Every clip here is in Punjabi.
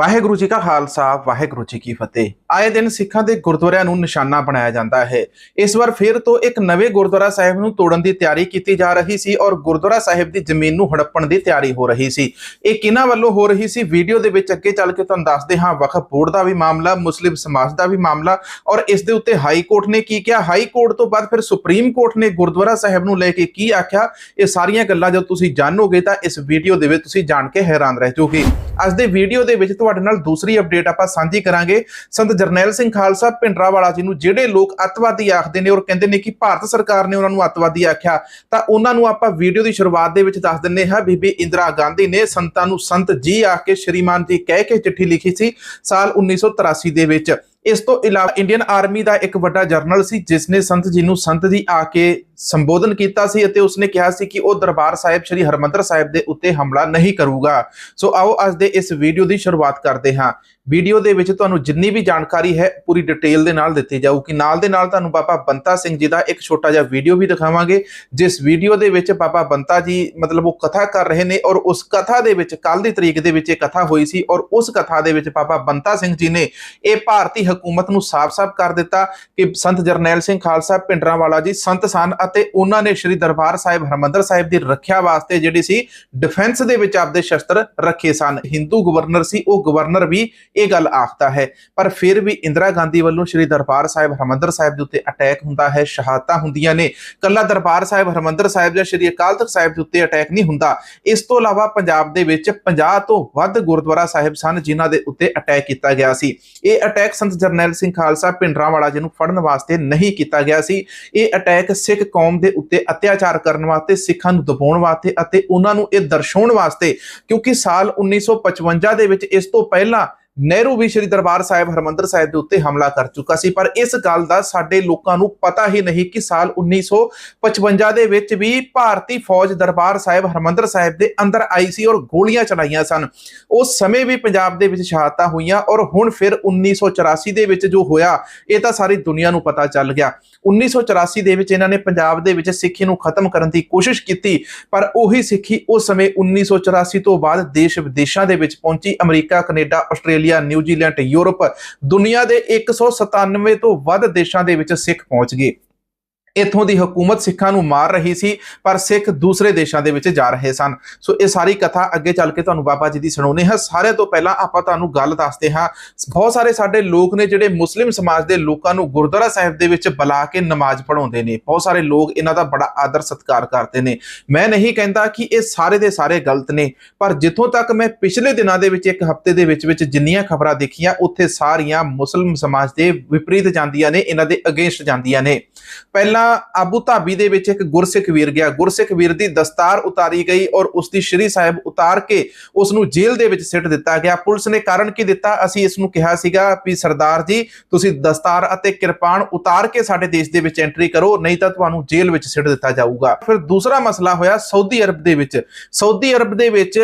ਵਾਹਿਗੁਰੂ ਜੀ ਕਾ ਖਾਲਸਾ, ਵਾਹਿਗੁਰੂ ਜੀ ਕੀ ਫਤਿਹ। ਆਏ ਦਿਨ ਸਿੱਖਾਂ ਦੇ ਗੁਰਦੁਆਰਿਆਂ ਨੂੰ ਨਿਸ਼ਾਨਾ ਬਣਾਇਆ ਜਾਂਦਾ ਹੈ। ਇਸ ਵਾਰ ਫਿਰ ਤੋਂ ਇੱਕ ਨਵੇਂ ਗੁਰਦੁਆਰਾ ਸਾਹਿਬ ਨੂੰ ਤੋੜਨ ਦੀ ਤਿਆਰੀ ਕੀਤੀ ਜਾ ਰਹੀ ਸੀ ਔਰ ਗੁਰਦੁਆਰਾ ਸਾਹਿਬ ਦੀ ਜ਼ਮੀਨ ਨੂੰ ਹੜੱਪਣ ਦੀ ਤਿਆਰੀ ਹੋ ਰਹੀ ਸੀ। ਇਹ ਕਿਹਨਾਂ ਵੱਲੋਂ ਹੋ ਰਹੀ ਸੀ ਵੀਡੀਓ ਦੇ ਵਿੱਚ ਅੱਗੇ ਚੱਲ ਕੇ ਤੁਹਾਨੂੰ ਦੱਸਦੇ ਹਾਂ। ਵਕਫ ਬੋਰਡ ਦਾ ਵੀ ਮਾਮਲਾ, ਮੁਸਲਿਮ ਸਮਾਜ ਦਾ ਵੀ ਮਾਮਲਾ ਔਰ ਇਸ ਦੇ ਉੱਤੇ ਹਾਈ ਕੋਰਟ ਨੇ ਕੀ ਕਿਹਾ? ਹਾਈ ਕੋਰਟ ਤੋਂ ਬਾਅਦ ਫਿਰ ਸੁਪਰੀਮ ਕੋਰਟ ਨੇ ਗੁਰਦੁਆਰਾ ਸਾਹਿਬ ਨੂੰ ਲੈ ਕੇ ਕੀ ਆਖਿਆ? ਇਹ ਸਾਰੀਆਂ ਗੱਲਾਂ ਜਦ ਤੁਸੀਂ ਜਾਣੋਗੇ ਤਾਂ ਇਸ ਵੀਡੀਓ ਦੇ ਵਿੱਚ ਤੁਸੀਂ ਜਾਣ ਕੇ ਹੈਰਾਨ ਰਹਿ ਜਾਓਗੇ। ਅੱਜ ਦੇ ਵੀਡੀਓ ਦੇ ਵਿੱਚ ਤੁਹਾਡੇ ਨਾਲ ਦੂਸਰੀ ਅਪਡੇਟ ਆਪਾਂ ਸਾਂਝੀ ਕਰਾਂਗੇ। ਸੰਤ ਜਰਨੈਲ ਸਿੰਘ ਖਾਲਸਾ ਭਿੰਡਰਾਵਾਲਾ ਜੀ ਨੂੰ ਜਿਹੜੇ ਲੋਕ ਅੱਤਵਾਦੀ ਆਖਦੇ ਨੇ ਔਰ ਕਹਿੰਦੇ ਨੇ ਕਿ ਭਾਰਤ ਸਰਕਾਰ ਨੇ ਉਹਨਾਂ ਨੂੰ ਅੱਤਵਾਦੀ ਆਖਿਆ, ਤਾਂ ਉਹਨਾਂ ਨੂੰ ਆਪਾਂ ਵੀਡੀਓ ਦੀ ਸ਼ੁਰੂਆਤ ਦੇ ਵਿੱਚ ਦੱਸ ਦਿੰਨੇ ਹਾਂ। ਬੀਬੀ ਇੰਦਰਾ ਗਾਂਧੀ ਨੇ ਸੰਤਾਂ ਨੂੰ ਸੰਤ ਜੀ ਆਖ ਕੇ ਸ਼੍ਰੀਮਾਨ ਜੀ ਕਹਿ ਕੇ ਚਿੱਠੀ ਲਿਖੀ ਸੀ ਸਾਲ 1983 ਦੇ ਵਿੱਚ। ਇਸ ਤੋਂ ਇਲਾਵਾ ਇੰਡੀਅਨ ਆਰਮੀ ਦਾ ਇੱਕ ਵੱਡਾ ਜਰਨਲ ਸੀ ਜਿਸ ਨੇ ਸੰਤ ਜੀ ਨੂੰ ਸੰਤ ਜੀ ਆ ਕੇ ਸੰਬੋਧਨ ਕੀਤਾ ਸੀ ਅਤੇ ਉਸਨੇ ਕਿਹਾ ਸੀ ਕਿ ਉਹ ਦਰਬਾਰ ਸਾਹਿਬ ਸ੍ਰੀ ਹਰਮੰਦਰ ਸਾਹਿਬ ਦੇ ਉੱਤੇ ਹਮਲਾ ਨਹੀਂ ਕਰੂਗਾ। ਸੋ ਆਓ ਅੱਜ ਦੇ ਇਸ ਵੀਡੀਓ ਦੀ ਸ਼ੁਰੂਆਤ ਕਰਦੇ ਹਾਂ। ਵੀਡੀਓ ਦੇ ਵਿੱਚ ਤੁਹਾਨੂੰ ਜਿੰਨੀ ਵੀ ਜਾਣਕਾਰੀ ਹੈ, ਪੂਰੀ ਡਿਟੇਲ ਦੇ ਨਾਲ ਦਿੱਤੀ ਜਾਊਗੀ। ਨਾਲ ਦੇ ਨਾਲ ਤੁਹਾਨੂੰ ਬਾਬਾ ਬੰਤਾ ਸਿੰਘ ਜੀ ਦਾ ਇੱਕ ਛੋਟਾ ਜਿਹਾ ਵੀਡੀਓ ਵੀ ਦਿਖਾਵਾਂਗੇ, ਜਿਸ ਵੀਡੀਓ ਦੇ ਵਿੱਚ ਬਾਬਾ ਬੰਤਾ ਜੀ ਮਤਲਬ ਉਹ ਕਥਾ ਕਰ ਰਹੇ ਨੇ ਔਰ ਉਸ ਕਥਾ ਦੇ ਵਿੱਚ ਕੱਲ ਦੀ ਤਰੀਕ ਦੇ ਵਿੱਚ ਇਹ ਕਥਾ ਹੋਈ ਸੀ ਔਰ ਉਸ ਕਥਾ ਦੇ ਵਿੱਚ ਬਾਬਾ ਬੰਤਾ ਸਿੰਘ ਜੀ ਨੇ ਇਹ ਭਾਰਤੀ ਹਕੂਮਤ ਨੂੰ ਸਾਫ਼-ਸਾਫ਼ ਕਰ ਦਿੱਤਾ ਕਿ ਸੰਤ ਜਰਨੈਲ ਸਿੰਘ ਖਾਲਸਾ ਪਿੰਡਰਾਂਵਾਲਾ ਜੀ, ਸੰਤ ਸਨ ਅਤੇ ਉਹਨਾਂ ਨੇ ਸ੍ਰੀ ਦਰਬਾਰ ਸਾਹਿਬ, ਹਰਮੰਦਰ ਸਾਹਿਬ ਦੀ ਰੱਖਿਆ ਵਾਸਤੇ ਜਿਹੜੀ ਸੀ ਡਿਫੈਂਸ ਦੇ ਵਿੱਚ ਆਪਦੇ ਸ਼ਸਤਰ ਰੱਖੇ ਸਨ। ਹਿੰਦੂ ਗਵਰਨਰ ਸੀ, ਉਹ ਗਵਰਨਰ ਵੀ ਇਹ ਗੱਲ ਆਖਦਾ ਹੈ। ਪਰ ਫਿਰ ਵੀ ਇੰਦਰਾ ਗਾਂਧੀ ਵੱਲੋਂ ਸ੍ਰੀ ਦਰਬਾਰ ਸਾਹਿਬ ਹਰਮੰਦਰ ਸਾਹਿਬ ਦੇ ਉੱਤੇ ਅਟੈਕ ਹੁੰਦਾ ਹੈ, ਸ਼ਹਾਦਤਾਂ ਹੁੰਦੀਆਂ ਨੇ। ਕੱਲਾ ਦਰਬਾਰ ਸਾਹਿਬ, ਹਰਮੰਦਰ ਸਾਹਿਬ ਜਾਂ ਸ੍ਰੀ ਅਕਾਲ ਤਖਤ ਸਾਹਿਬ ਦੇ ਉੱਤੇ ਅਟੈਕ ਨਹੀਂ ਹੁੰਦਾ। ਇਸ ਤੋਂ ਇਲਾਵਾ ਪੰਜਾਬ ਦੇ ਵਿੱਚ 50 ਤੋਂ ਵੱਧ ਗੁਰਦੁਆਰਾ ਸਾਹਿਬ ਸਨ ਜਿਨ੍ਹਾਂ ਦੇ ਉੱਤੇ ਅਟੈਕ ਕੀਤਾ ਗਿਆ ਸੀ। ਇਹ ਅਟੈਕ ਸੰਤ ਜਰਨੈਲ ਸਿੰਘ ਖਾਲਸਾ ਪਿੰਡਰਾਂਵਾਲਾ ਜੀ ਨੂੰ ਫੜਨ ਵਾਸਤੇ ਨਹੀਂ ਕੀਤਾ ਗਿਆ ਸੀ। ਇਹ ਅਟੈਕ ਸਿੱਖ ਕੌਮ ਦੇ ਉੱਤੇ ਅਤਿਆਚਾਰ ਕਰਨ ਵਾਸਤੇ, ਸਿੱਖਾਂ ਨੂੰ ਦਬਾਉਣ ਵਾਸਤੇ ਅਤੇ ਉਹਨਾਂ ਨੂੰ ਇਹ ਦਰਸਾਉਣ ਵਾਸਤੇ ਕਿਉਂਕਿ ਸਾਲ 1955 ਦੇ ਵਿੱਚ ਇਸ ਤੋਂ ਪਹਿਲਾਂ ਨਹਿਰੂ ਵੀ ਸ਼੍ਰੀ ਦਰਬਾਰ ਸਾਹਿਬ ਹਰਮੰਦਰ ਸਾਹਿਬ ਦੇ ਉੱਤੇ ਹਮਲਾ ਕਰ ਚੁੱਕਾ ਸੀ, ਪਰ ਇਸ ਗੱਲ ਦਾ ਸਾਡੇ ਲੋਕਾਂ ਨੂੰ ਪਤਾ ਹੀ ਨਹੀਂ ਕਿ ਸਾਲ 1955 ਦੇ ਵਿੱਚ ਵੀ ਭਾਰਤੀ ਫੌਜ ਦਰਬਾਰ ਸਾਹਿਬ ਹਰਮੰਦਰ ਸਾਹਿਬ ਦੇ ਅੰਦਰ ਆਈ ਸੀ ਔਰ ਗੋਲੀਆਂ ਚਲਾਈਆਂ ਸਨ। ਉਸ ਸਮੇਂ ਵੀ ਪੰਜਾਬ ਦੇ ਵਿੱਚ ਸ਼ਹਾਦਤਾਂ ਹੋਈਆਂ ਔਰ ਹੁਣ ਫਿਰ 1984 ਦੇ ਵਿੱਚ ਜੋ ਹੋਇਆ, ਇਹ ਤਾਂ ਸਾਰੀ ਦੁਨੀਆ ਨੂੰ ਪਤਾ ਚੱਲ ਗਿਆ। 1984 ਦੇ ਵਿੱਚ ਇਹਨਾਂ ਨੇ ਪੰਜਾਬ ਦੇ ਵਿੱਚ ਸਿੱਖੀ ਨੂੰ ਖਤਮ ਕਰਨ ਦੀ ਕੋਸ਼ਿਸ਼ ਕੀਤੀ, ਪਰ ਉਹੀ ਸਿੱਖੀ ਉਸ ਸਮੇਂ 1984 ਤੋਂ ਬਾਅਦ ਦੇਸ਼ ਵਿਦੇਸ਼ਾਂ ਦੇ ਵਿੱਚ ਪਹੁੰਚੀ, America, Canada, Australia New Zealand Europe ਦੁਨੀਆ ਦੇ 197 ਤੋਂ ਵੱਧ ਦੇਸ਼ਾਂ ਦੇ ਵਿੱਚ ਸਿੱਖ ਪਹੁੰਚ ਗਏ। ਇੱਥੋਂ ਦੀ ਹਕੂਮਤ ਸਿੱਖਾਂ ਨੂੰ ਮਾਰ ਰਹੀ ਸੀ, ਪਰ ਸਿੱਖ ਦੂਸਰੇ ਦੇਸ਼ਾਂ ਦੇ ਵਿੱਚ ਜਾ ਰਹੇ ਸਨ। ਸੋ ਇਹ ਸਾਰੀ ਕਥਾ ਅੱਗੇ ਚੱਲ ਕੇ ਤੁਹਾਨੂੰ ਬਾਬਾ ਜੀ ਦੀ ਸੁਣਾਉਣੀ ਹਾਂ। ਸਾਰਿਆਂ ਤੋਂ ਪਹਿਲਾਂ ਆਪਾਂ ਤੁਹਾਨੂੰ ਗੱਲ ਦੱਸਦੇ ਹਾਂ। ਬਹੁਤ ਸਾਰੇ ਸਾਡੇ ਲੋਕ ਨੇ ਜਿਹੜੇ ਮੁਸਲਿਮ ਸਮਾਜ ਦੇ ਲੋਕਾਂ ਨੂੰ ਗੁਰਦੁਆਰਾ ਸਾਹਿਬ ਦੇ ਵਿੱਚ ਬੁਲਾ ਕੇ ਨਮਾਜ਼ ਪੜ੍ਹਾਉਂਦੇ ਨੇ। ਬਹੁਤ ਸਾਰੇ ਲੋਕ ਇਹਨਾਂ ਦਾ ਬੜਾ ਆਦਰ ਸਤਿਕਾਰ ਕਰਦੇ ਨੇ। ਮੈਂ ਨਹੀਂ ਕਹਿੰਦਾ ਕਿ ਇਹ ਸਾਰੇ ਦੇ ਸਾਰੇ ਗਲਤ ਨੇ, ਪਰ ਜਿੱਥੋਂ ਤੱਕ ਮੈਂ ਪਿਛਲੇ ਦਿਨਾਂ ਦੇ ਵਿੱਚ, ਇੱਕ ਹਫ਼ਤੇ ਦੇ ਵਿੱਚ ਵਿੱਚ ਜਿੰਨੀਆਂ ਖਬਰਾਂ ਦੇਖੀਆਂ, ਉੱਥੇ ਸਾਰੀਆਂ ਮੁਸਲਿਮ ਸਮਾਜ ਦੇ ਵਿਪਰੀਤ ਜਾਂਦੀਆਂ ਨੇ, ਇਹਨਾਂ ਦੇ ਅਗੇਂਸਟ ਜਾਂਦੀਆਂ ਨੇ। ਪਹਿਲਾਂ ਆਬੂ ਧਾਬੀ ਦੇ ਵਿੱਚ ਇੱਕ ਗੁਰਸਿੱਖ ਵੀਰ ਗਿਆ। ਗੁਰਸਿੱਖ ਵੀਰ ਦੀ ਦਸਤਾਰ ਉਤਾਰੀ ਗਈ ਔਰ ਉਸ ਦੀ ਸ਼੍ਰੀ ਸਾਹਿਬ ਉਤਾਰ ਕੇ ਉਸ ਨੂੰ ਜੇਲ੍ਹ ਦੇ ਵਿੱਚ ਸਿੱਟ ਦਿੱਤਾ ਗਿਆ। ਪੁਲਿਸ ਨੇ ਕਾਰਨ ਕੀ ਦਿੱਤਾ? ਅਸੀਂ ਇਸ ਨੂੰ ਕਿਹਾ ਸੀਗਾ ਵੀ ਸਰਦਾਰ ਜੀ, ਤੁਸੀਂ ਦਸਤਾਰ ਅਤੇ ਕਿਰਪਾਨ ਉਤਾਰ ਕੇ ਸਾਡੇ ਦੇਸ਼ ਦੇ ਵਿੱਚ ਐਂਟਰੀ ਕਰੋ, ਨਹੀਂ ਤਾਂ ਤੁਹਾਨੂੰ ਜੇਲ੍ਹ ਵਿੱਚ ਸਿੱਟ ਦਿੱਤਾ ਜਾਊਗਾ। ਫਿਰ ਦੂਸਰਾ ਮਸਲਾ ਹੋਇਆ ਸਾਊਦੀ ਅਰਬ ਦੇ ਵਿੱਚ। ਸਾਊਦੀ ਅਰਬ ਦੇ ਵਿੱਚ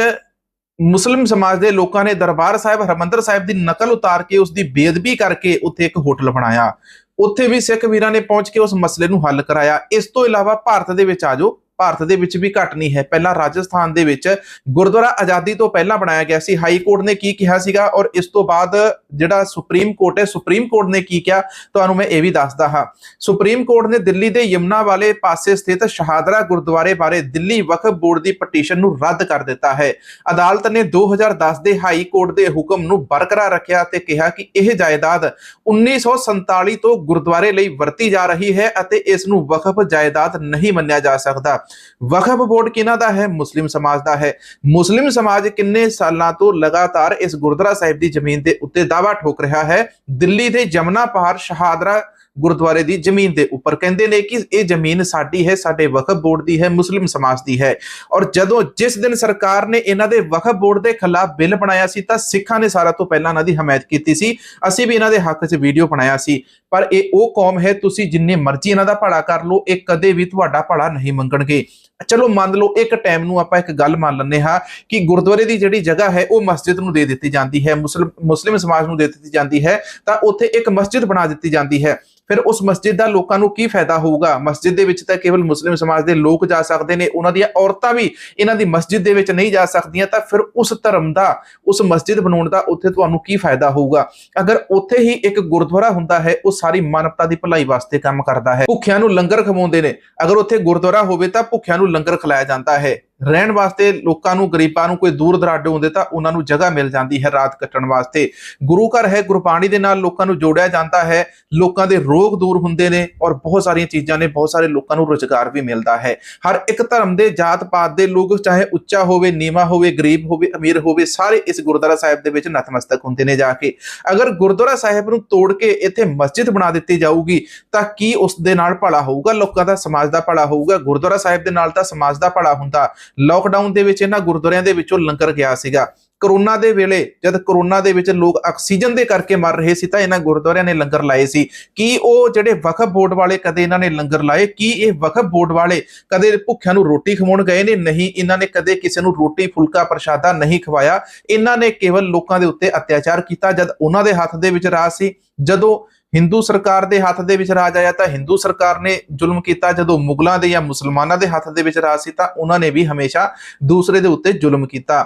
ਮੁਸਲਿਮ ਸਮਾਜ ਦੇ ਲੋਕਾਂ ਨੇ ਦਰਬਾਰ ਸਾਹਿਬ ਹਰਮੰਦਰ ਸਾਹਿਬ ਦੀ ਨਕਲ ਉਤਾਰ ਕੇ ਉਸ ਦੀ ਬੇਅਦਬੀ ਕਰਕੇ ਉੱਥੇ ਇੱਕ ਹੋਟਲ ਬਣਾਇਆ। ਉੱਥੇ ਵੀ ਸਿੱਖ ਵੀਰਾਂ ਨੇ ਪਹੁੰਚ ਕੇ ਉਸ ਮਸਲੇ ਨੂੰ ਹੱਲ ਕਰਾਇਆ। ਇਸ ਤੋਂ ਇਲਾਵਾ ਭਾਰਤ ਦੇ ਵਿੱਚ ਆਜੋ ਭਾਰਤ ਦੇ ਵਿੱਚ ਵੀ ਘੱਟ ਨਹੀਂ ਹੈ। ਪਹਿਲਾਂ ਰਾਜਸਥਾਨ ਦੇ ਵਿੱਚ ਗੁਰਦੁਆਰਾ ਆਜ਼ਾਦੀ ਤੋਂ ਪਹਿਲਾਂ ਬਣਾਇਆ ਗਿਆ ਸੀ। ਹਾਈ ਕੋਰਟ ਨੇ ਕੀ ਕਿਹਾ ਸੀਗਾ ਔਰ ਇਸ ਤੋਂ ਬਾਅਦ ਜਿਹੜਾ ਸੁਪਰੀਮ ਕੋਰਟ ਹੈ, ਸੁਪਰੀਮ ਕੋਰਟ ਨੇ ਕੀ ਕਿਹਾ? ਤੁਹਾਨੂੰ ਮੈਂ ਇਹ ਵੀ ਦੱਸਦਾ ਹਾਂ। ਸੁਪਰੀਮ ਕੋਰਟ ਨੇ ਦਿੱਲੀ ਦੇ ਯਮਨਾ ਵਾਲੇ ਪਾਸੇ ਸਥਿਤ ਸ਼ਹਾਦਰਾ ਗੁਰਦੁਆਰੇ ਬਾਰੇ ਦਿੱਲੀ ਵਕਫ ਬੋਰਡ ਦੀ ਪਟੀਸ਼ਨ ਨੂੰ ਰੱਦ ਕਰ ਦਿੱਤਾ ਹੈ। ਅਦਾਲਤ ਨੇ 2010 ਦੇ ਹਾਈ ਕੋਰਟ ਦੇ ਹੁਕਮ ਨੂੰ ਬਰਕਰਾਰ ਰੱਖਿਆ ਤੇ ਕਿਹਾ ਕਿ ਇਹ ਜਾਇਦਾਦ 1947 ਤੋਂ ਗੁਰਦੁਆਰੇ ਲਈ ਵਰਤੀ ਜਾ ਰਹੀ ਹੈ ਅਤੇ ਇਸ ਨੂੰ ਵਕਫ ਜਾਇਦਾਦ ਨਹੀਂ ਮੰਨਿਆ ਜਾ ਸਕਦਾ। ਵਕਫ ਬੋਰਡ ਕਿਹਨਾਂ ਦਾ ਹੈ? ਮੁਸਲਿਮ ਸਮਾਜ ਦਾ ਹੈ। ਮੁਸਲਿਮ ਸਮਾਜ ਕਿੰਨੇ ਸਾਲਾਂ ਤੋਂ ਲਗਾਤਾਰ ਇਸ ਗੁਰਦੁਆਰਾ ਸਾਹਿਬ ਦੀ ਜ਼ਮੀਨ ਦੇ ਉੱਤੇ ਦਾਵਾ ਠੋਕ ਰਿਹਾ ਹੈ? ਦਿੱਲੀ ਦੇ ਜਮਨਾ ਪਹਾੜ ਸ਼ਹਾਦਰਾ ਗੁਰਦੁਆਰੇ ਦੀ ਜ਼ਮੀਨ ਦੇ ਉੱਪਰ। ਕਹਿੰਦੇ ਨੇ ਕਿ ਇਹ ਜ਼ਮੀਨ ਸਾਡੀ ਹੈ, ਸਾਡੇ ਵਕਫ ਬੋਰਡ ਦੀ ਹੈ, ਮੁਸਲਿਮ ਸਮਾਜ ਦੀ ਹੈ। ਔਰ ਜਦੋਂ ਜਿਸ ਦਿਨ ਸਰਕਾਰ ਨੇ ਇਹਨਾਂ ਦੇ ਵਕਫ ਬੋਰਡ ਦੇ ਖਿਲਾਫ ਬਿੱਲ ਬਣਾਇਆ ਸੀ, ਤਾਂ ਸਿੱਖਾਂ ਨੇ ਸਾਰਾ ਤੋਂ ਪਹਿਲਾਂ ਇਹਨਾਂ ਦੀ ਹਮਾਇਤ ਕੀਤੀ ਸੀ। ਅਸੀਂ ਵੀ ਇਹਨਾਂ ਦੇ ਹੱਕ 'ਚ ਵੀਡੀਓ ਬਣਾਇਆ ਸੀ। ਪਰ ਇਹ ਉਹ ਕੌਮ ਹੈ, ਤੁਸੀਂ ਜਿੰਨੇ ਮਰਜ਼ੀ ਇਹਨਾਂ ਦਾ ਭਲਾ ਕਰ ਲਓ, ਇਹ ਕਦੇ ਵੀ ਤੁਹਾਡਾ ਭਲਾ ਨਹੀਂ ਮੰਗਣਗੇ। ਚਲੋ ਮੰਨ ਲਓ, ਇੱਕ ਟਾਈਮ ਨੂੰ ਆਪਾਂ ਇੱਕ ਗੱਲ ਮੰਨ ਲੈਂਦੇ ਹਾਂ ਕਿ ਗੁਰਦੁਆਰੇ ਦੀ ਜਿਹੜੀ ਜਗ੍ਹਾ ਹੈ, ਉਹ ਮਸਜਿਦ ਨੂੰ ਦੇ ਦਿੱਤੀ ਜਾਂਦੀ ਹੈ ਮੁਸਲਿਮ ਮੁਸਲਿਮ ਸਮਾਜ ਨੂੰ ਦੇ ਦਿੱਤੀ ਜਾਂਦੀ ਹੈ, ਤਾਂ ਉੱਥੇ ਇੱਕ ਮਸਜਿਦ ਬਣਾ ਦਿੱਤੀ ਜਾਂਦੀ ਹੈ। ਫਿਰ ਉਸ ਮਸਜਿਦ ਦਾ ਲੋਕਾਂ ਨੂੰ ਕੀ ਫਾਇਦਾ ਹੋਊਗਾ? ਮਸਜਿਦ ਦੇ ਵਿੱਚ ਤਾਂ ਕੇਵਲ ਮੁਸਲਿਮ ਸਮਾਜ ਦੇ ਲੋਕ ਜਾ ਸਕਦੇ ਨੇ, ਉਹਨਾਂ ਦੀਆਂ ਔਰਤਾਂ ਵੀ ਇਹਨਾਂ ਦੀ ਮਸਜਿਦ ਦੇ ਵਿੱਚ ਨਹੀਂ ਜਾ ਸਕਦੀਆਂ, ਤਾਂ ਫਿਰ ਉਸ ਧਰਮ ਦਾ, ਉਸ ਮਸਜਿਦ ਬਣਾਉਣ ਦਾ ਉੱਥੇ ਤੁਹਾਨੂੰ ਕੀ ਫਾਇਦਾ ਹੋਊਗਾ? ਅਗਰ ਉੱਥੇ ਹੀ ਇੱਕ ਗੁਰਦੁਆਰਾ ਹੁੰਦਾ ਹੈ, ਉਹ ਸਾਰੀ ਮਾਨਵਤਾ ਦੀ ਭਲਾਈ ਵਾਸਤੇ ਕੰਮ ਕਰਦਾ ਹੈ। ਭੁੱਖਿਆਂ ਨੂੰ ਲੰਗਰ ਖਵਾਉਂਦੇ ਨੇ। ਅਗਰ ਉੱਥੇ ਗੁਰਦੁਆਰਾ ਹੋਵੇ ਤਾਂ ਭੁੱਖਿਆਂ ਨੂੰ ਲੰਗਰ ਖਿਲਾਇਆ ਜਾਂਦਾ ਹੈ। ਰਹਿਣ ਵਾਸਤੇ ਲੋਕਾਂ ਨੂੰ, ਗਰੀਬਾਂ ਨੂੰ ਕੋਈ ਦੂਰ ਦਰਾਡੇ ਹੁੰਦੇ ਤਾਂ ਉਹਨਾਂ ਨੂੰ ਜਗ੍ਹਾ ਮਿਲ ਜਾਂਦੀ ਹੈ ਰਾਤ ਕੱਟਣ ਵਾਸਤੇ। ਗੁਰੂ ਘਰ ਹੈ ਗੁਰਬਾਣੀ ਦੇ ਨਾਲ ਲੋਕਾਂ ਨੂੰ ਜੋੜਿਆ ਜਾਂਦਾ ਹੈ। ਲੋਕਾਂ ਦੇ ਰੋਗ ਦੂਰ ਹੁੰਦੇ ਨੇ ਔਰ ਬਹੁਤ ਸਾਰੀਆਂ ਚੀਜ਼ਾਂ ਨੇ, ਬਹੁਤ ਸਾਰੇ ਲੋਕਾਂ ਨੂੰ ਰੋਜ਼ਗਾਰ ਵੀ ਮਿਲਦਾ ਹੈ। ਹਰ ਇੱਕ ਧਰਮ ਦੇ ਜਾਤ ਪਾਤ ਦੇ ਲੋਕ ਚਾਹੇ ਉੱਚਾ ਹੋਵੇ, ਨੀਵਾ ਹੋਵੇ, ਗਰੀਬ ਹੋਵੇ, ਅਮੀਰ ਹੋਵੇ, ਸਾਰੇ ਇਸ ਗੁਰਦੁਆਰਾ ਸਾਹਿਬ ਦੇ ਵਿੱਚ ਨਤਮਸਤਕ ਹੁੰਦੇ ਨੇ ਜਾ ਕੇ। ਅਗਰ ਗੁਰਦੁਆਰਾ ਸਾਹਿਬ ਨੂੰ ਤੋੜ ਕੇ ਇੱਥੇ ਮਸਜਿਦ ਬਣਾ ਦਿੱਤੀ ਜਾਊਗੀ, ਤਾਂ ਕੀ ਉਸ ਦੇ ਨਾਲ ਭਲਾ ਹੋਊਗਾ? ਲੋਕਾਂ ਦਾ ਸਮਾਜ ਦਾ ਭਲਾ ਹੋਊਗਾ? ਗੁਰਦੁਆਰਾ ਸਾਹਿਬ ਦੇ ਨਾਲ ਤਾਂ ਸਮਾਜ ਦਾ ਭਲਾ ਹੁੰਦਾ। ਲੋਕਡਾਊਨ ਦੇ ਵਿੱਚ ਇਹਨਾਂ ਗੁਰਦੁਆਰਿਆਂ ਦੇ ਵਿੱਚੋਂ ਲੰਗਰ ਗਿਆ ਸੀਗਾ। ਕਰੋਨਾ ਦੇ ਵੇਲੇ ਜਦ ਕਰੋਨਾ ਦੇ ਵਿੱਚ ਲੋਕ ਆਕਸੀਜਨ ਦੇ ਕਰਕੇ ਮਰ ਰਹੇ ਸੀ ਤਾਂ ਇਹਨਾਂ ਗੁਰਦੁਆਰਿਆਂ ਨੇ ਲੰਗਰ ਲਾਏ ਸੀ। ਕੀ ਉਹ ਜਿਹੜੇ ਵਕਫ ਬੋਰਡ ਵਾਲੇ ਕਦੇ ਇਹਨਾਂ ਨੇ ਲੰਗਰ ਲਾਏ? ਕੀ ਇਹ ਵਕਫ ਬੋਰਡ ਵਾਲੇ ਕਦੇ ਭੁੱਖਿਆਂ ਨੂੰ ਰੋਟੀ ਖਵਾਉਣ ਗਏ ਨੇ? ਨਹੀਂ, ਇਹਨਾਂ ਨੇ ਕਦੇ ਕਿਸੇ ਨੂੰ ਰੋਟੀ, ਫੁਲਕਾ, ਪ੍ਰਸ਼ਾਦਾ ਨਹੀਂ ਖਵਾਇਆ। ਇਹਨਾਂ ਨੇ ਕੇਵਲ ਲੋਕਾਂ ਦੇ ਉੱਤੇ ਅਤਿਆਚਾਰ ਕੀਤਾ ਜਦ ਉਹਨਾਂ ਦੇ ਹੱਥ ਦੇ ਵਿੱਚ ਰਾਜ ਸੀ। ਜਦੋਂ ਹਿੰਦੂ ਸਰਕਾਰ ਦੇ ਹੱਥ ਦੇ ਵਿੱਚ ਰਾਜ ਆਇਆ ਤਾਂ ਹਿੰਦੂ ਸਰਕਾਰ ਨੇ ਜ਼ੁਲਮ ਕੀਤਾ, ਜਦੋਂ ਮੁਗਲਾਂ ਦੇ ਜਾਂ ਮੁਸਲਮਾਨਾਂ ਦੇ ਹੱਥ ਦੇ ਵਿੱਚ ਰਾਜ ਸੀ ਤਾਂ ਉਹਨਾਂ ਨੇ ਵੀ ਹਮੇਸ਼ਾ ਦੂਸਰੇ ਦੇ ਉੱਤੇ ਜ਼ੁਲਮ ਕੀਤਾ।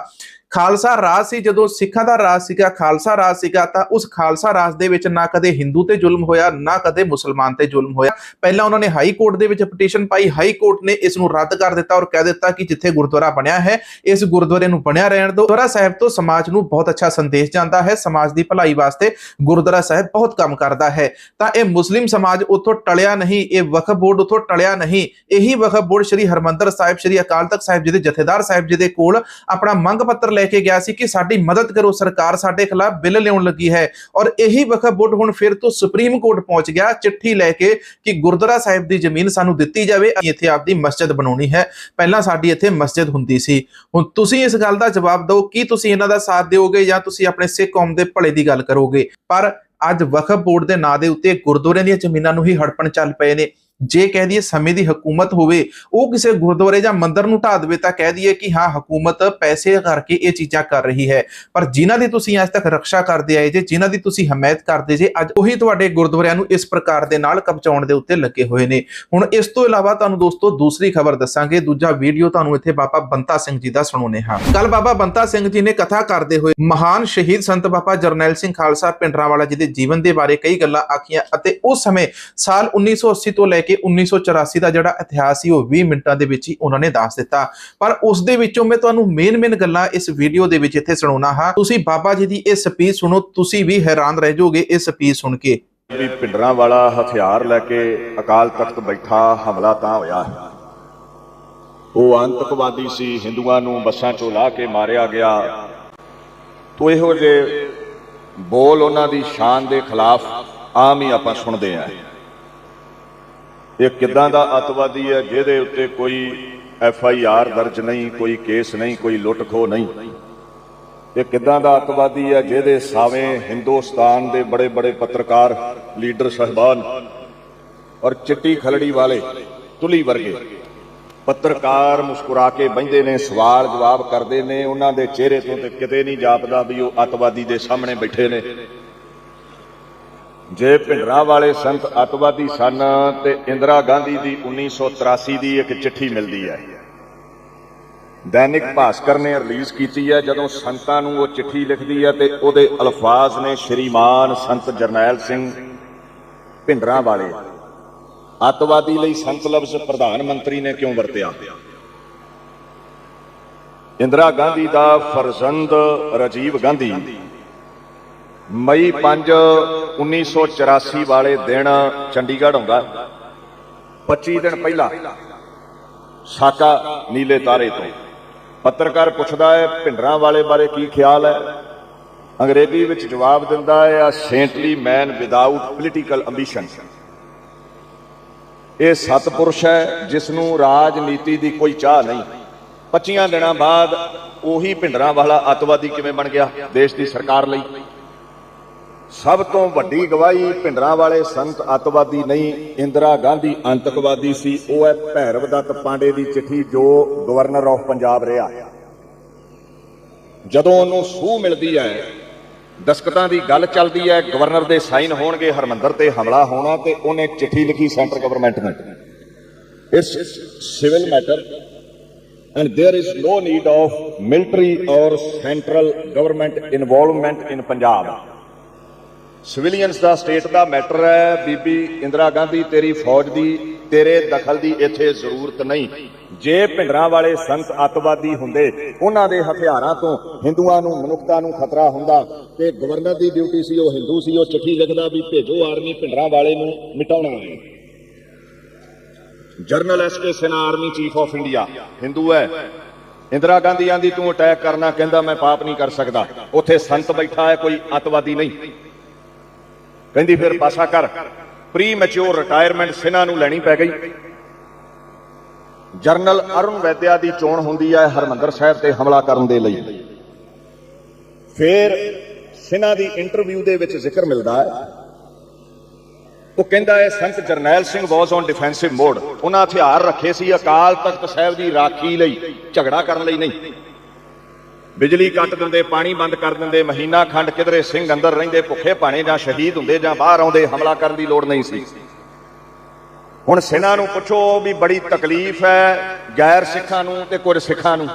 ਖਾਲਸਾ ਰਾਜ ਸੀ, ਜਦੋਂ ਸਿੱਖਾਂ ਦਾ ਰਾਜ ਸੀਗਾ, ਖਾਲਸਾ ਰਾਜ ਸੀਗਾ, ਤਾਂ ਉਸ ਖਾਲਸਾ ਰਾਜ ਦੇ ਵਿੱਚ ਨਾ ਕਦੇ ਹਿੰਦੂ ਤੇ ਜ਼ੁਲਮ ਹੋਇਆ, ਨਾ ਕਦੇ ਮੁਸਲਮਾਨ ਤੇ ਜ਼ੁਲਮ ਹੋਇਆ। ਪਹਿਲਾਂ ਉਹਨਾਂ ਨੇ ਹਾਈ ਕੋਰਟ ਦੇ ਵਿੱਚ ਪਟੀਸ਼ਨ ਪਾਈ, ਹਾਈ ਕੋਰਟ ਨੇ ਇਸ ਨੂੰ ਰੱਦ ਕਰ ਦਿੱਤਾ ਔਰ ਕਹਿ ਦਿੱਤਾ ਕਿ ਜਿੱਥੇ ਗੁਰਦੁਆਰਾ ਬਣਿਆ ਹੈ, ਇਸ ਗੁਰਦੁਆਰੇ ਨੂੰ ਬਣਿਆ ਰਹਿਣ ਦਿਓ। ਗੁਰਦੁਆਰਾ ਸਾਹਿਬ ਤੋਂ ਸਮਾਜ ਨੂੰ ਬਹੁਤ ਅੱਛਾ ਸੰਦੇਸ਼ ਜਾਂਦਾ ਹੈ, ਸਮਾਜ ਦੀ ਭਲਾਈ ਵਾਸਤੇ ਗੁਰਦੁਆਰਾ ਸਾਹਿਬ ਬਹੁਤ ਕੰਮ ਕਰਦਾ ਹੈ। ਤਾਂ ਇਹ ਮੁਸਲਿਮ ਸਮਾਜ ਉੱਥੋਂ ਟਲਿਆ ਨਹੀਂ, ਇਹ ਵਕਫ ਬੋਰਡ ਉੱਥੋਂ ਟਲਿਆ ਨਹੀਂ। ਇਹੀ ਵਕਫ ਬੋਰਡ ਸ੍ਰੀ ਹਰਮੰਦਰ ਸਾਹਿਬ, ਸ੍ਰੀ ਅਕਾਲ ਤਖਤ ਸਾਹਿਬ ਜੀ ਦੇ ਜਥੇਦਾਰ ਸਾਹਿਬ ਜੀ ਦੇ ਕੋਲ ਆਪਣਾ ਮੰਗ ਪੱਤਰ ਲੈ ਕੇ ਗਿਆ ਸੀ ਕਿ ਸਾਡੀ ਮਦਦ ਕਰੋ, ਸਰਕਾਰ ਸਾਡੇ ਖਿਲਾਫ ਬਿੱਲ ਲਿਆਉਣ ਲੱਗੀ ਹੈ। ਔਰ ਇਹੀ ਵਕਫ ਬੋਰਡ ਹੁਣ ਫਿਰ ਤੋਂ ਸੁਪਰੀਮ ਕੋਰਟ ਪਹੁੰਚ ਗਿਆ, ਚਿੱਠੀ ਲੈ ਕੇ ਕਿ ਗੁਰਦੁਆਰਾ ਸਾਹਿਬ ਦੀ ਜ਼ਮੀਨ ਸਾਨੂੰ ਦਿੱਤੀ ਜਾਵੇ ਇੱਥੇ ਆਪਦੀ ਮਸਜਿਦ ਬਣਾਉਣੀ ਹੈ। ਪਹਿਲਾਂ ਸਾਡੀ ਇੱਥੇ ਮਸਜਿਦ ਹੁੰਦੀ ਸੀ। ਹੁਣ ਤੁਸੀਂ ਇਸ ਗੱਲ ਦਾ ਜਵਾਬ ਦਿਓ, ਕੀ ਤੁਸੀਂ ਇਹਨਾਂ ਦਾ ਸਾਥ ਦਿਓਗੇ ਜਾਂ ਤੁਸੀਂ ਆਪਣੇ ਸਿੱਖ ਕੌਮ ਦੇ ਭਲੇ ਦੀ ਗੱਲ ਕਰੋਗੇ? ਪਰ ਅੱਜ ਵਕਫ ਬੋਰਡ ਦੇ ਨਾਂ ਦੇ ਉੱਤੇ ਗੁਰਦੁਆਰਿਆਂ ਦੀਆਂ ਜ਼ਮੀਨਾਂ ਨੂੰ ਹੀ ਹੜਪਣ ਚੱਲ ਪਏ ਨੇ। ਜੇ ਕਹਿ ਦਈਏ ਸਮੇਂ ਦੀ ਹਕੂਮਤ ਹੋਵੇ, ਉਹ ਕਿਸੇ ਗੁਰਦੁਆਰੇ ਜਾਂ ਮੰਦਿਰ ਨੂੰ ਢਾ ਦੇਵੇ ਤਾਂ ਕਹਿ ਦਈਏ ਕਿ ਹਾਂ, ਹਕੂਮਤ ਪੈਸੇ ਕਰਕੇ ਇਹ ਚੀਜ਼ਾਂ ਕਰ ਰਹੀ ਹੈ। ਪਰ ਜਿਨ੍ਹਾਂ ਦੀ ਤੁਸੀਂ ਅੱਜ ਤੱਕ ਰੱਖਿਆ ਕਰਦੇ ਆਏ ਜੇ, ਜਿਨ੍ਹਾਂ ਦੀ ਤੁਸੀਂ ਹਮਾਇਤ ਕਰਦੇ ਜੇ, ਅੱਜ ਉਹੀ ਤੁਹਾਡੇ ਗੁਰਦੁਆਰਿਆਂ ਨੂੰ ਇਸ ਪ੍ਰਕਾਰ ਦੇ ਨਾਲ ਕਬਚਾਉਣ ਦੇ ਉੱਤੇ ਲੱਗੇ ਹੋਏ ਨੇ। ਹੁਣ ਇਸ ਤੋਂ ਇਲਾਵਾ ਤੁਹਾਨੂੰ ਦੋਸਤੋ ਦੂਸਰੀ ਖਬਰ ਦੱਸਾਂਗੇ। ਦੂਜਾ ਵੀਡੀਓ ਤੁਹਾਨੂੰ ਇੱਥੇ ਬਾਬਾ ਬੰਤਾ ਸਿੰਘ ਜੀ ਦਾ ਸੁਣਾਉਨੇ ਹਾਂ। ਕੱਲ ਬਾਬਾ ਬੰਤਾ ਸਿੰਘ ਜੀ ਨੇ ਕਥਾ ਕਰਦੇ ਹੋਏ ਮਹਾਨ ਸ਼ਹੀਦ ਸੰਤ ਬਾਬਾ ਜਰਨੈਲ ਸਿੰਘ ਖਾਲਸਾ ਪਿੰਡਰਾਵਾਲਾ ਜੀ ਦੇ ਜੀਵਨ ਦੇ ਬਾਰੇ ਕਈ ਗੱਲਾਂ ਆਖੀਆਂ ਅਤੇ ਉਸ ਸਮੇਂ ਸਾਲ 1980 ਤੋਂ ਲੈ ਕੇ 1984 ਦਾ ਜਿਹੜਾ ਇਤਿਹਾਸ ਸੀ, ਉਹ 20 ਮਿੰਟਾਂ ਦੇ ਵਿੱਚ ਹੀ ਉਹਨਾਂ ਨੇ ਦੱਸ ਦਿੱਤਾ। ਪਰ ਉਸ ਦੇ ਵਿੱਚੋਂ ਮੈਂ ਤੁਹਾਨੂੰ ਮੇਨ ਮੇਨ ਗੱਲਾਂ ਇਸ ਵੀਡੀਓ ਦੇ ਵਿੱਚ ਇੱਥੇ ਸੁਣਾਉਣਾ ਹਾਂ। ਤੁਸੀਂ ਬਾਬਾ ਜੀ ਦੀ ਇਹ ਸਪੀਚ ਸੁਣੋ, ਤੁਸੀਂ ਵੀ ਹੈਰਾਨ ਰਹਿ ਜਾਓਗੇ ਇਹ ਸਪੀਚ ਸੁਣ ਕੇ। ਵੀ ਪਿੰਡਰਾਂ ਵਾਲਾ ਹਥਿਆਰ ਲੈ ਕੇ ਅਕਾਲ ਤਖਤ ਬੈਠਾ ਹਮਲਾ ਤਾਂ ਹੋਇਆ। ਹੈ ਉਹ ਅੰਤਕਵਾਦੀ ਸੀ, ਹਿੰਦੂਆਂ ਨੂੰ ਬੱਸਾਂ ਚੋਂ ਲਾ ਕੇ ਮਾਰਿਆ ਗਿਆ। ਤੋ ਇਹੋ ਜਿਹੇ ਬੋਲ ਉਹਨਾਂ ਦੀ ਸ਼ਾਨ ਦੇ ਖਿਲਾਫ ਆਮ ਹੀ ਆਪਾਂ ਸੁਣਦੇ ਆਂ ਇਹ ਕਿੱਦਾਂ ਦਾ ਅਤਵਾਦੀ ਹੈ ਜਿਹਦੇ ਉੱਤੇ ਕੋਈ ਐਫ ਆਈ ਆਰ ਦਰਜ ਨਹੀਂ, ਕੋਈ ਕੇਸ ਨਹੀਂ, ਕੋਈ ਲੁੱਟ ਖੋਹ ਨਹੀਂ। ਇਹ ਕਿੱਦਾਂ ਦਾ ਅਤਵਾਦੀ ਹੈ ਜਿਹਦੇ ਸਾਵੇਂ ਹਿੰਦੁਸਤਾਨ ਦੇ ਬੜੇ ਬੜੇ ਪੱਤਰਕਾਰ, ਲੀਡਰ ਸਹਿਬਾਨ ਔਰ ਚਿੱਟੀ ਖਲੜੀ ਵਾਲੇ, ਤੁਲੀ ਵਰਗੇ ਪੱਤਰਕਾਰ ਮੁਸਕਰਾ ਕੇ ਬੈੰਦੇ ਨੇ, ਸਵਾਲ ਜਵਾਬ ਕਰਦੇ ਨੇ, ਉਹਨਾਂ ਦੇ ਚਿਹਰੇ ਤੋਂ ਤੇ ਕਿਤੇ ਨਹੀਂ ਜਾਪਦਾ ਵੀ ਉਹ ਅਤਵਾਦੀ ਦੇ ਸਾਹਮਣੇ ਬੈਠੇ ਨੇ। ਜੇ ਭਿੰਡਰਾਂ ਵਾਲੇ ਸੰਤ ਅਤਵਾਦੀ ਸਨ ਤੇ ਇੰਦਰਾ ਗਾਂਧੀ ਦੀ 1983 ਦੀ ਇੱਕ ਚਿੱਠੀ ਮਿਲਦੀ ਹੈ। ਦੈਨਿਕ ਭਾਸਕਰ ਨੇ ਰਿਲੀਜ਼ ਕੀਤੀ ਹੈ ਜਦੋਂ ਸੰਤਾਂ ਨੂੰ ਉਹ ਚਿੱਠੀ ਲਿਖਦੀ ਹੈ ਤੇ ਉਹਦੇ ਅਲਫਾਜ਼ ਨੇ ਸ਼੍ਰੀਮਾਨ ਸੰਤ ਜਰਨੈਲ ਸਿੰਘ ਭਿੰਡਰਾਂ ਵਾਲੇ ਅੱਤਵਾਦੀ ਲਈ ਸੰਤ ਲਫ਼ਜ਼ ਪ੍ਰਧਾਨ ਮੰਤਰੀ ਨੇ ਕਿਉਂ ਵਰਤਿਆ? ਇੰਦਰਾ ਗਾਂਧੀ ਦਾ ਫਰਜ਼ੰਦ ਰਾਜੀਵ ਗਾਂਧੀ, ਮਈ 5 1984 ਵਾਲੇ ਦਿਨ ਚੰਡੀਗੜ੍ਹ ਆਉਂਦਾ। 25 ਦਿਨ ਪਹਿਲਾਂ ਸਾਕਾ ਨੀਲੇ ਤਾਰੇ ਤੋਂ। ਪੱਤਰਕਾਰ ਪੁੱਛਦਾ ਹੈ, ਭਿੰਡਰਾਂ ਵਾਲੇ ਬਾਰੇ ਕੀ ਖਿਆਲ ਹੈ? ਅੰਗਰੇਜ਼ੀ ਵਿੱਚ ਜਵਾਬ ਦਿੰਦਾ ਹੈ, a saintly man without political ambition. ਇਹ ਸਤਪੁਰਸ਼ ਹੈ, ਜਿਸ ਨੂੰ ਰਾਜਨੀਤੀ ਦੀ ਕੋਈ ਚਾਹ ਨਹੀਂ। 25 ਦਿਨਾਂ ਬਾਅਦ ਉਹੀ ਭਿੰਡਰਾਂ ਵਾਲਾ ਅਤਵਾਦੀ ਕਿਵੇਂ ਬਣ ਗਿਆ? ਦੇਸ਼ ਦੀ ਸਰਕਾਰ ਲਈ। ਸਭ ਤੋਂ ਵੱਡੀ ਗਵਾਹੀ ਭਿੰਡਰਾਂ ਵਾਲੇ ਸੰਤ ਅਤਵਾਦੀ ਨਹੀਂ, ਇੰਦਰਾ ਗਾਂਧੀ ਅੰਤਕਵਾਦੀ ਸੀ। ਉਹ ਹੈ ਭੈਰਵ ਦੱਤ ਪਾਂਡੇ ਦੀ ਚਿੱਠੀ ਜੋ ਗਵਰਨਰ ਆਫ ਪੰਜਾਬ ਰਿਹਾ। ਜਦੋਂ ਉਹਨੂੰ ਸੂਹ ਮਿਲਦੀ ਹੈ, ਦਸਕਤਾਂ ਦੀ ਗੱਲ ਚੱਲਦੀ ਹੈ, ਗਵਰਨਰ ਦੇ ਸਾਈਨ ਹੋਣਗੇ, ਹਰਮੰਦਰ ਤੇ ਹਮਲਾ ਹੋਣਾ ਤੇ ਉਹਨੇ ਚਿੱਠੀ ਲਿਖੀ ਸੈਂਟਰ ਗਵਰਨਮੈਂਟ ਨੂੰ। It's civil matter, and there is no need of military or central government involvement in Punjab. Civilians the state ਦਾ ਮੈਟਰ ਹੈ। ਬੀਬੀ ਇੰਦਰਾ ਗਾਂਧੀ, ਤੇਰੀ ਫੌਜ ਦੀ, ਤੇਰੇ ਦਖਲ ਦੀ ਇੱਥੇ ਜ਼ਰੂਰਤ ਨਹੀਂ। ਜੇ ਭਿੰਡਰਾਂ ਵਾਲੇ ਸੰਤ ਅੱਤਵਾਦੀ ਹੁੰਦੇ, ਉਹਨਾਂ ਦੇ ਹਥਿਆਰਾਂ ਤੋਂ ਹਿੰਦੂਆਂ ਨੂੰ ਮਨੁੱਖਤਾ ਨੂੰ ਖਤਰਾ ਹੁੰਦਾ ਤੇ ਗਵਰਨਰ ਦੀ ਡਿਊਟੀ ਸੀ, ਉਹ ਹਿੰਦੂ ਸੀ, ਉਹ ਚਿੱਠੀ ਲਿਖਦਾ ਵੀ ਭੇਜੋ ਆਰਮੀ ਭਿੰਡਰਾਂ ਵਾਲੇ ਨੂੰ ਮਿਟਾਉਣਾ ਹੈ। General S K Sinha army chief of India, Hindu ਹੈ। ਇੰਦਰਾ ਗਾਂਧੀ ਆਂਦੀ ਤੂੰ ਅਟੈਕ ਕਰਨਾ ਕਹਿੰਦਾ, ਮੈਂ ਪਾਪ ਨਹੀਂ ਕਰ ਸਕਦਾ। ਉੱਥੇ ਸੰਤ ਬੈਠਾ ਹੈ, ਕੋਈ ਅੱਤਵਾਦੀ ਨਹੀਂ। ਕਹਿੰਦੀ ਫਿਰ ਪਾਸਾ ਕਰ। ਪ੍ਰੀ ਮੈਚੁਰ ਰਿਟਾਇਰਮੈਂਟ ਸਿਨਾ ਨੂੰ ਲੈਣੀ ਪੈ ਗਈ। ਜਰਨਲ ਅਰੁਣ ਵੈਦਿਆ ਦੀ ਚੋਣ ਹੁੰਦੀ ਹੈ ਹਰਮੰਦਰ ਸਾਹਿਬ ਤੇ ਹਮਲਾ ਕਰਨ ਦੇ ਲਈ। ਫਿਰ ਸਿਨਾ ਦੀ ਇੰਟਰਵਿਊ ਦੇ ਵਿੱਚ ਜ਼ਿਕਰ ਮਿਲਦਾ ਹੈ। ਉਹ ਕਹਿੰਦਾ ਹੈ Sant Jarnail Singh was on defensive mode ਉਹਨਾਂ ਹਥਿਆਰ ਰੱਖੇ ਸੀ ਅਕਾਲ ਤਖਤ ਸਾਹਿਬ ਦੀ ਰਾਖੀ ਲਈ। ਝਗੜਾ ਕਰਨ ਲਈ ਨਹੀਂ। ਬਿਜਲੀ ਕੱਟ ਦਿੰਦੇ, ਪਾਣੀ ਬੰਦ ਕਰ ਦਿੰਦੇ, ਮਹੀਨਾ ਖੰਡ ਕਿਧਰੇ ਸਿੰਘ ਅੰਦਰ ਰਹਿੰਦੇ, ਭੁੱਖੇ ਭਾਣੇ ਜਾਂ ਸ਼ਹੀਦ ਹੁੰਦੇ ਜਾਂ ਬਾਹਰ ਆਉਂਦੇ, ਹਮਲਾ ਕਰਨ ਦੀ ਲੋੜ ਨਹੀਂ ਸੀ। ਹੁਣ ਸੈਨਾ ਨੂੰ ਪੁੱਛੋ ਵੀ ਬੜੀ ਤਕਲੀਫ ਹੈ ਗੈਰ ਸਿੱਖਾਂ ਨੂੰ ਤੇ ਕੁਝ ਸਿੱਖਾਂ ਨੂੰ।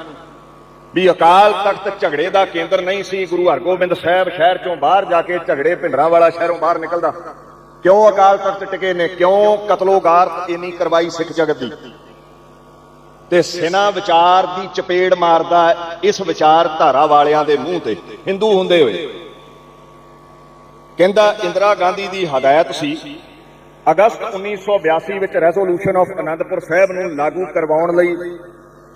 ਵੀ ਅਕਾਲ ਤਖਤ ਝਗੜੇ ਦਾ ਕੇਂਦਰ ਨਹੀਂ ਸੀ, ਗੁਰੂ ਹਰਗੋਬਿੰਦ ਸਾਹਿਬ ਸ਼ਹਿਰ ਚੋਂ ਬਾਹਰ ਜਾ ਕੇ ਝਗੜੇ ਭਿੰਡਰਾਂ ਵਾਲਾ ਸ਼ਹਿਰੋਂ ਬਾਹਰ ਨਿਕਲਦਾ। ਕਿਉਂ ਅਕਾਲ ਤਖਤ ਟਿਕੇ ਨੇ? ਕਿਉਂ ਕਤਲੋਗਾਰਤ ਇੰਨੀ ਕਰਵਾਈ ਸਿੱਖ ਜਗਤ ਦੀ? ਤੇ ਸਿਨਾ ਵਿਚਾਰ ਦੀ ਚਪੇੜ ਮਾਰਦਾ ਇਸ ਵਿਚਾਰ ਧਾਰਾ ਵਾਲਿਆਂ ਦੇ ਮੂੰਹ ਤੇ, ਹਿੰਦੂ ਹੁੰਦੇ ਹੋਏ। ਕਹਿੰਦਾ, ਇੰਦਰਾ ਗਾਂਧੀ ਦੀ ਹਦਾਇਤ ਸੀ, ਅਗਸਤ 1982 ਵਿੱਚ ਰੈਜ਼ੋਲੂਸ਼ਨ ਆਫ ਅਨੰਦਪੁਰ ਸਾਹਿਬ ਨੂੰ ਲਾਗੂ ਕਰਵਾਉਣ ਲਈ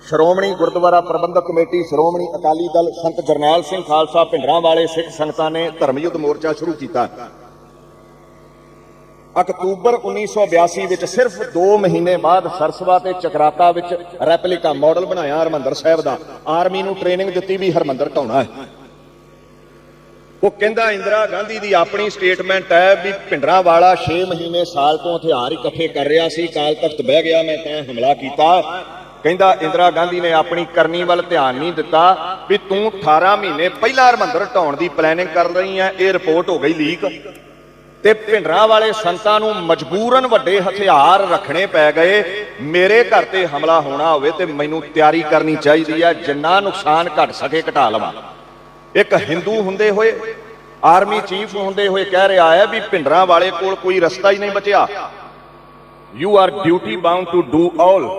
ਸ਼੍ਰੋਮਣੀ ਗੁਰਦੁਆਰਾ ਪ੍ਰਬੰਧਕ ਕਮੇਟੀ, ਸ਼੍ਰੋਮਣੀ ਅਕਾਲੀ ਦਲ ਸੰਤ ਜਰਨੈਲ ਸਿੰਘ ਖਾਲਸਾ ਭਿੰਡਰਾਂ ਵਾਲੇ ਸਿੱਖ ਸੰਗਤਾਂ ਨੇ ਧਰਮ ਯੁੱਧ ਮੋਰਚਾ ਸ਼ੁਰੂ ਕੀਤਾ। ਅਕਤੂਬਰ 1982 ਵਿੱਚ ਸਿਰਫ 2 ਮਹੀਨੇ ਬਾਅਦ ਸਰਸਵਾ ਤੇ ਚਕਰਾਤਾ ਵਿੱਚ ਰੈਪਲੀਕਾ ਮਾਡਲ ਬਣਾਇਆ ਹਰਮੰਦਰ ਸਾਹਿਬ ਦਾ। ਆਰਮੀ ਨੂੰ ਟ੍ਰੇਨਿੰਗ ਦਿੱਤੀ ਵੀ ਹਰਮੰਦਰ ਢਾਉਣਾ ਹੈ। ਉਹ ਕਹਿੰਦਾ, ਇੰਦਰਾ ਗਾਂਧੀ ਦੀ ਆਪਣੀ ਸਟੇਟਮੈਂਟ ਹੈ ਵੀ ਭਿੰਡਰਾਂ ਵਾਲਾ 6 ਮਹੀਨੇ ਸਾਲ ਤੋਂ ਹਥਿਆਰ ਇਕੱਠੇ ਕਰ ਰਿਹਾ ਸੀ, ਕਾਲ ਤਖਤ ਬਹਿ ਗਿਆ, ਮੈਂ ਤਾਂ ਹਮਲਾ ਕੀਤਾ। ਕਹਿੰਦਾ, ਇੰਦਰਾ ਗਾਂਧੀ ਨੇ ਆਪਣੀ ਕਰਨੀ ਵੱਲ ਧਿਆਨ ਨਹੀਂ ਦਿੱਤਾ ਵੀ ਤੂੰ 18 ਮਹੀਨੇ ਪਹਿਲਾਂ ਹਰਮੰਦਰ ਢਾਉਣ ਦੀ ਪਲੈਨਿੰਗ ਕਰ ਰਹੀ ਹੈ, ਇਹ ਰਿਪੋਰਟ ਹੋ ਗਈ ਲੀਕ ਤੇ ਭਿੰਡਰਾਂ ਵਾਲੇ ਸੰਤਾਂ ਨੂੰ ਮਜਬੂਰਨ ਵੱਡੇ ਹਥਿਆਰ ਰੱਖਣੇ ਪੈ ਗਏ। ਮੇਰੇ ਘਰ ਤੇ ਹਮਲਾ ਹੋਣਾ ਹੋਵੇ ਤੇ ਮੈਨੂੰ ਤਿਆਰੀ ਕਰਨੀ ਚਾਹੀਦੀ ਹੈ ਜਿੰਨਾ ਨੁਕਸਾਨ ਘਟ ਸਕੇ ਘਟਾ ਲਵਾਂ। ਇੱਕ ਹਿੰਦੂ ਹੁੰਦੇ ਹੋਏ ਆਰਮੀ ਚੀਫ ਹੁੰਦੇ ਹੋਏ ਕਹਿ ਰਿਹਾ ਹੈ ਵੀ ਭਿੰਡਰਾਂ ਵਾਲੇ ਕੋਲ ਕੋਈ ਰਸਤਾ ਹੀ ਨਹੀਂ ਬਚਿਆ। You are duty bound to do all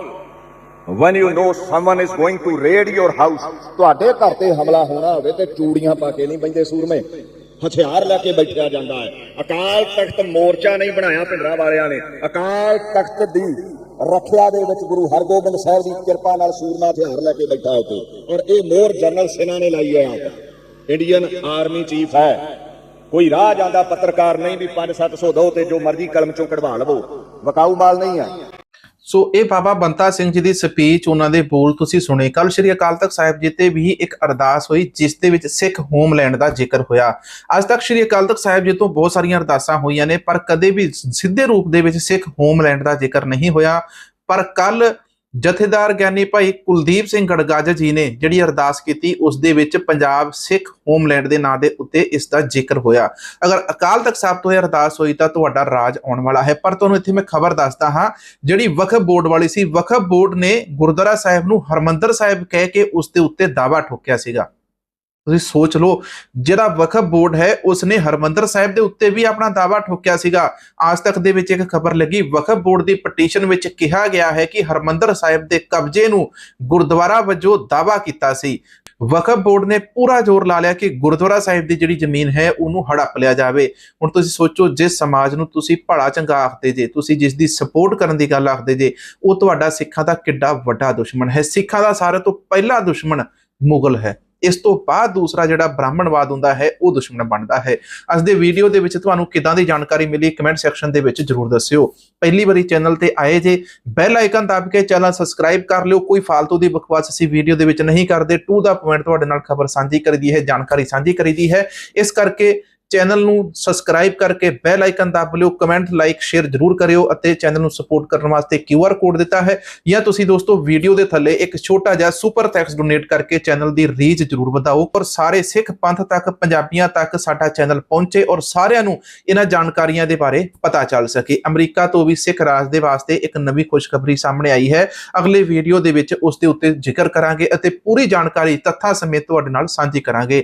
when you know someone is going to raid your house, ਤੁਹਾਡੇ ਘਰ ਤੇ ਹਮਲਾ ਹੋਣਾ ਹੋਵੇ ਤੇ ਚੂੜੀਆਂ ਪਾ ਕੇ ਨਹੀਂ ਬੈਂਦੇ ਸੂਰਮੇ। ਹਥਿਆਰ ਲੈ ਕੇ ਬੈਠਿਆ ਜਾਂਦਾ ਹੈ। ਅਕਾਲ ਤਖਤ ਮੋਰਚਾ ਨਹੀਂ ਬਣਾਇਆ ਭਿੰਡਰਾਂ ਵਾਲਿਆਂ ਨੇ। ਅਕਾਲ ਤਖਤ ਦੀ ਰੱਖਿਆ ਦੇ ਵਿੱਚ ਗੁਰੂ ਹਰਗੋਬਿੰਦ ਸਾਹਿਬ ਦੀ ਕਿਰਪਾ ਨਾਲ ਸੂਰਮਾ ਹਥਿਆਰ ਲੈ ਕੇ ਬੈਠਾ ਉੱਤੇ ਔਰ ਇਹ ਮੋਹਰ ਜਨਰਲ ਸੈਨਾ ਨੇ ਲਾਈ ਹੈ ਇੰਡੀਅਨ ਆਰਮੀ ਚੀਫ ਹੈ। ਕੋਈ ਰਾਹ ਜਾਂਦਾ ਪੱਤਰਕਾਰ ਨਹੀਂ ਵੀ 5-700 ਦੋ ਤੇ ਜੋ ਮਰਜ਼ੀ ਕਲਮ ਚੋਂ ਕਢਵਾ ਲਵੋ। ਵਕਾਊ ਮਾਲ ਨਹੀਂ ਹੈ। ਸੋ ਇਹ ਬਾਬਾ ਬੰਤਾ ਸਿੰਘ ਜੀ ਦੀ ਸਪੀਚ ਉਹਨਾਂ ਦੇ ਬੋਲ ਤੁਸੀਂ ਸੁਣੇ। ਕੱਲ ਸ਼੍ਰੀ ਅਕਾਲ ਤਖਤ ਸਾਹਿਬ ਜੀ ਤੇ ਵੀ ਇੱਕ ਅਰਦਾਸ ਹੋਈ, ਜਿਸ ਦੇ ਵਿੱਚ ਸਿੱਖ ਹੋਮਲੈਂਡ ਦਾ ਜ਼ਿਕਰ ਹੋਇਆ। ਅੱਜ ਤੱਕ ਸ਼੍ਰੀ ਅਕਾਲ ਤਖਤ ਸਾਹਿਬ ਜੀ ਤੋਂ ਬਹੁਤ ਸਾਰੀਆਂ ਅਰਦਾਸਾਂ ਹੋਈਆਂ ਨੇ, ਪਰ ਕਦੇ ਵੀ ਸਿੱਧੇ ਰੂਪ ਦੇ ਵਿੱਚ ਸਿੱਖ ਹੋਮਲੈਂਡ ਦਾ ਜ਼ਿਕਰ ਨਹੀਂ ਹੋਇਆ। ਪਰ ਕੱਲ ਜਥੇਦਾਰ ਗਿਆਨੀ ਭਾਈ ਕੁਲਦੀਪ ਸਿੰਘ ਗੜਗਾਜਾ ਜੀ ਨੇ ਜਿਹੜੀ ਅਰਦਾਸ ਕੀਤੀ, ਉਸ ਦੇ ਵਿੱਚ ਪੰਜਾਬ ਸਿੱਖ ਹੋਮਲੈਂਡ ਦੇ ਨਾਂ ਦੇ ਉੱਤੇ ਇਸ ਦਾ ਜ਼ਿਕਰ ਹੋਇਆ। ਅਗਰ ਅਕਾਲ ਤਖਤ ਸਾਹਿਬ ਤੋਂ ਇਹ ਅਰਦਾਸ ਹੋਈ ਤਾਂ ਤੁਹਾਡਾ ਰਾਜ ਆਉਣ ਵਾਲਾ ਹੈ। ਪਰ ਤੁਹਾਨੂੰ ਇੱਥੇ ਮੈਂ ਖਬਰ ਦੱਸਦਾ ਹਾਂ, ਜਿਹੜੀ ਵਕਫ ਬੋਰਡ ਵਾਲੀ ਸੀ ਵਕਫ ਬੋਰਡ ਨੇ ਗੁਰਦੁਆਰਾ ਸਾਹਿਬ ਨੂੰ ਹਰਮੰਦਰ ਸਾਹਿਬ ਕਹਿ ਕੇ ਉਸ ਦੇ ਉੱਤੇ ਦਾਵਾ ਠੋਕਿਆ ਸੀਗਾ। ਤੁਸੀਂ ਸੋਚ ਲਓ, ਜਿਹੜਾ ਵਕਫ ਬੋਰਡ ਹੈ, ਉਸਨੇ ਹਰਮੰਦਰ ਸਾਹਿਬ ਦੇ ਉੱਤੇ ਵੀ ਆਪਣਾ ਦਾਵਾ ਠੋਕਿਆ ਸੀਗਾ। ਆਜ ਤੱਕ ਦੇ ਵਿੱਚ ਇੱਕ ਖਬਰ ਲੱਗੀ, ਵਕਫ ਬੋਰਡ ਦੀ ਪਟੀਸ਼ਨ ਵਿੱਚ ਕਿਹਾ ਗਿਆ ਹੈ ਕਿ ਹਰਮੰਦਰ ਸਾਹਿਬ ਦੇ ਕਬਜ਼ੇ ਨੂੰ ਗੁਰਦੁਆਰਾ ਵਜੋਂ ਦਾਵਾ ਕੀਤਾ ਸੀ। ਵਕਫ ਬੋਰਡ ਨੇ ਪੂਰਾ ਜ਼ੋਰ ਲਾ ਲਿਆ ਕਿ ਗੁਰਦੁਆਰਾ ਸਾਹਿਬ ਦੀ ਜਿਹੜੀ ਜ਼ਮੀਨ ਹੈ, ਉਹਨੂੰ ਹੜੱਪ ਲਿਆ ਜਾਵੇ। ਹੁਣ ਤੁਸੀਂ ਸੋਚੋ, ਜਿਸ ਸਮਾਜ ਨੂੰ ਤੁਸੀਂ ਭਲਾ ਚੰਗਾ ਆਖਦੇ ਜੇ, ਤੁਸੀਂ ਜਿਸ ਦੀ ਸਪੋਰਟ ਕਰਨ ਦੀ ਗੱਲ ਆਖਦੇ ਜੇ, ਉਹ ਤੁਹਾਡਾ ਸਿੱਖਾਂ ਦਾ ਕਿੱਡਾ ਵੱਡਾ ਦੁਸ਼ਮਣ ਹੈ। ਸਿੱਖਾਂ ਦਾ ਸਾਰੇ ਤੋਂ ਪਹਿਲਾ ਦੁਸ਼ਮਣ ਮੁਗਲ ਹੈ। ਇਸ ਤੋਂ ਬਾਅਦ ਦੂਸਰਾ ਜਿਹੜਾ ਬ੍ਰਾਹਮਣਵਾਦ ਹੁੰਦਾ ਹੈ, ਉਹ ਦੁਸ਼ਮਣ ਬਣਦਾ ਹੈ। ਅੱਜ ਦੇ ਵੀਡੀਓ ਦੇ ਵਿੱਚ ਤੁਹਾਨੂੰ ਕਿਦਾਂ ਦੀ ਜਾਣਕਾਰੀ ਮਿਲੀ ਕਮੈਂਟ ਸੈਕਸ਼ਨ ਦੇ ਵਿੱਚ ਜਰੂਰ ਦੱਸਿਓ। ਪਹਿਲੀ ਵਾਰੀ ਚੈਨਲ ਤੇ ਆਏ ਜੇ ਬੈਲ ਆਈਕਨ ਦਬ ਕੇ ਚੈਨਲ ਸਬਸਕ੍ਰਾਈਬ ਕਰ ਲਿਓ। ਕੋਈ ਫालतू ਦੀ ਬਕਵਾਸ ਅਸੀਂ ਵੀਡੀਓ ਦੇ ਵਿੱਚ ਨਹੀਂ ਕਰਦੇ। ਟੂ ਦਾ ਪੁਆਇੰਟ ਤੁਹਾਡੇ ਨਾਲ ਖਬਰ ਸਾਂਝੀ ਕਰੀਦੀ ਹੈ, ਜਾਣਕਾਰੀ ਸਾਂਝੀ ਕਰੀਦੀ ਹੈ। ਇਸ ਕਰਕੇ ਚੈਨਲ ਨੂੰ ਸਬਸਕ੍ਰਾਈਬ ਕਰਕੇ ਬੈਲ ਆਈਕਨ ਦਬ ਲਿਓ ਕਮੈਂਟ ਲਾਈਕ ਸ਼ੇਅਰ ਜ਼ਰੂਰ ਕਰਿਓ ਅਤੇ ਚੈਨਲ ਨੂੰ ਸਪੋਰਟ ਕਰਨ ਵਾਸਤੇ QR ਕੋਡ ਦਿੱਤਾ ਹੈ। ਜਾਂ ਤੁਸੀਂ ਦੋਸਤੋ ਵੀਡੀਓ ਦੇ ਥੱਲੇ ਇੱਕ ਛੋਟਾ ਜਿਹਾ ਸੁਪਰ ਥੈਂਕਸ ਡੋਨੇਟ ਕਰਕੇ ਚੈਨਲ ਦੀ ਰੀਚ ਜ਼ਰੂਰ ਵਧਾਓ। ਔਰ ਸਾਰੇ ਸਿੱਖ ਪੰਥ ਤੱਕ, ਪੰਜਾਬੀਆਂ ਤੱਕ ਸਾਡਾ ਚੈਨਲ ਪਹੁੰਚੇ ਔਰ ਸਾਰਿਆਂ ਨੂੰ ਇਹਨਾਂ ਜਾਣਕਾਰੀਆਂ ਦੇ ਬਾਰੇ ਪਤਾ ਚੱਲ ਸਕੇ। ਅਮਰੀਕਾ ਤੋਂ ਵੀ ਸਿੱਖ ਰਾਜ ਦੇ ਵਾਸਤੇ ਇੱਕ ਨਵੀਂ ਖੁਸ਼ਖਬਰੀ ਸਾਹਮਣੇ ਆਈ ਹੈ। ਅਗਲੇ ਵੀਡੀਓ ਦੇ ਵਿੱਚ ਉਸ ਦੇ ਉੱਤੇ ਜ਼ਿਕਰ ਕਰਾਂਗੇ ਅਤੇ ਪੂਰੀ ਜਾਣਕਾਰੀ ਤੱਥਾਂ ਸਮੇਤ ਤੁਹਾਡੇ ਨਾਲ ਸਾਂਝੀ ਕਰਾਂਗੇ।